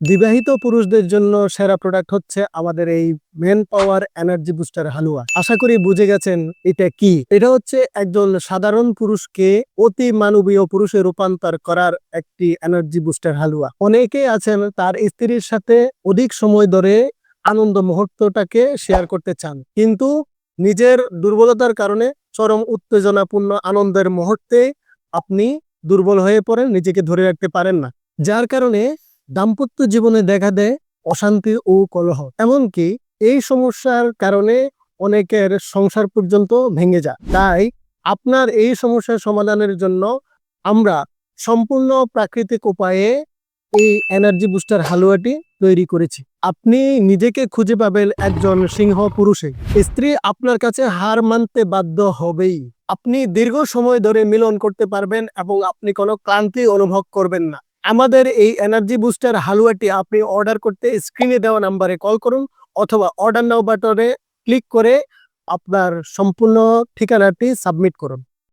বিবাহিত পুরুষদের জন্য সেরা প্রোডাক্ট হচ্ছে আমাদের এই মেন পাওয়ার এনার্জি বুস্টার হালুয়া। আশা করি বুঝে গেছেন এটা কি। এটা হচ্ছে একজন সাধারণ পুরুষকে অতি মানবীয় পুরুষে রূপান্তর করার একটি এনার্জি বুস্টার হালুয়া। অনেকেই আছেন তার স্ত্রীর সাথে অধিক সময় ধরে আনন্দ মুহূর্তটাকে শেয়ার করতে চান। কিন্তু নিজের দুর্বলতার কারণে চরম উত্তেজনাপূর্ণ আনন্দের মুহূর্তে আপনি দুর্বল হয়ে পড়েন, নিজেকে ধরে রাখতে পারেন না। যার কারণে দাম্পত্য জীবনে দেখা দেয় অশান্তি ও কলহ। এমনকি এই সমস্যার কারণে অনেকের সংসার পর্যন্ত ভেঙে যায়। তাই আপনার এই সমস্যার সমাধানের জন্য আমরা সম্পূর্ণ প্রাকৃতিক উপায়ে এই এনার্জি বুস্টার হালুয়াটি তৈরি করেছি। আপনি নিজেকে খুঁজে পাবেন একজন সিংহ পুরুষে। স্ত্রী আপনার কাছে হার মানতে বাধ্য হবেই। আপনি দীর্ঘ সময় ধরে মিলন করতে পারবেন এবং আপনি কোনো ক্লান্তি অনুভব করবেন না। আমাদের এই এনার্জি বুস্টার হালুয়াটি আপনি অর্ডার করতে স্ক্রিনে দেওয়া নাম্বারে কল করুন অথবা অর্ডার নাও বাটনে ক্লিক করে আপনার সম্পূর্ণ ঠিকানাটি সাবমিট করুন।